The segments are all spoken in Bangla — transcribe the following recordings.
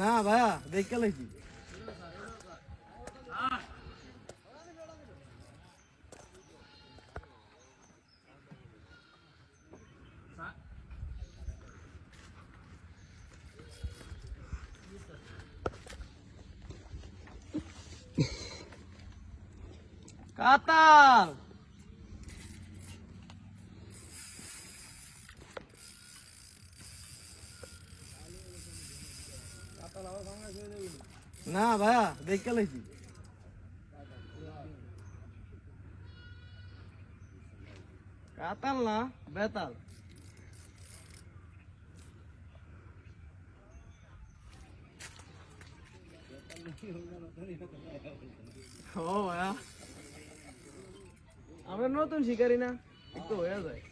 না ভাইয়া দেখে লাইছি। কাতাল! না ভাইয়া, দেখে লাইছি। কাতাল না, বেতাল। ও ভাইয়া। আমরা নতুন শিকারি না, একটু হয়ে যায়।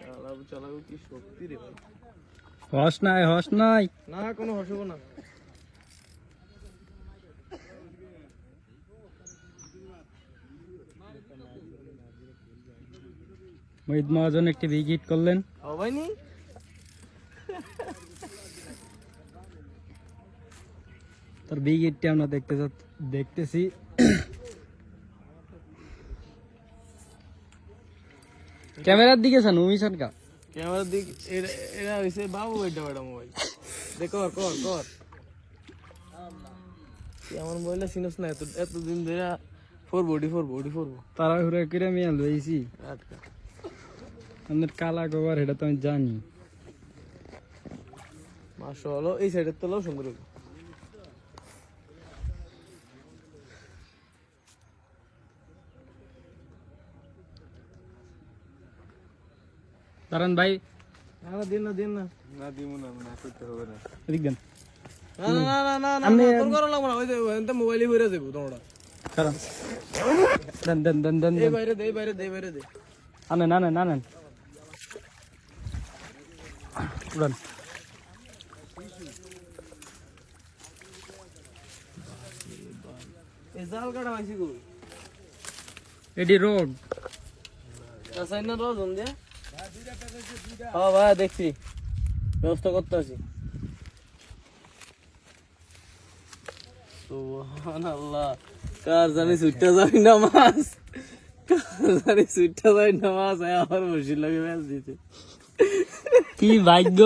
চালাবো চালাবো কি শক্তি রে ভাই? হস নাই হস নাই। না কোনো হসব না। মহিদ মহাজন একটি বিগ করলেন। হবাইনি তার বিগ হিটটি আমরা দেখতে দেখতেছি। ক্যামেরার দিকে চান উমি সরকা ক্যামেরার দিক এরা হইছে বাবু এটা বেটা মোবাইল। দে কর কর কর। এমন মোবাইল চিনস না এত এত দিন ধরে four body four body four তারা ঘুরে করে মিয়া লইছি? আটকা। আমাদের কালা গোবর এটা তো আমি জানি। মাসো হলো এই সাইডের তোলাও সুন্দর কারণ ভাই। দিন না দিন না। না দিব না না করতে হবে না। এদিক দেন। না না না না না না তোর করা লাগবে না ওই যে এনতে মোবাইলই হইরা যাব তোমরা। দেন দেন দেন দেন এই বাইরে দে বাইরে দে বাইরে দে। আনেন আনেন আনেন। উড়ান। এই জাল কাটা মাইছি গো এটি রোড। রোজ হন দিয়া হ্যাঁ ভাই দেখছি। ব্যবস্থা করতে আছি। সুবহানাল্লাহ। কার জানি সুইটটা যাই না মাছ কার জানি যাই আমার বসে লাগে ম্যাচ দিতে কি ভাগ্য?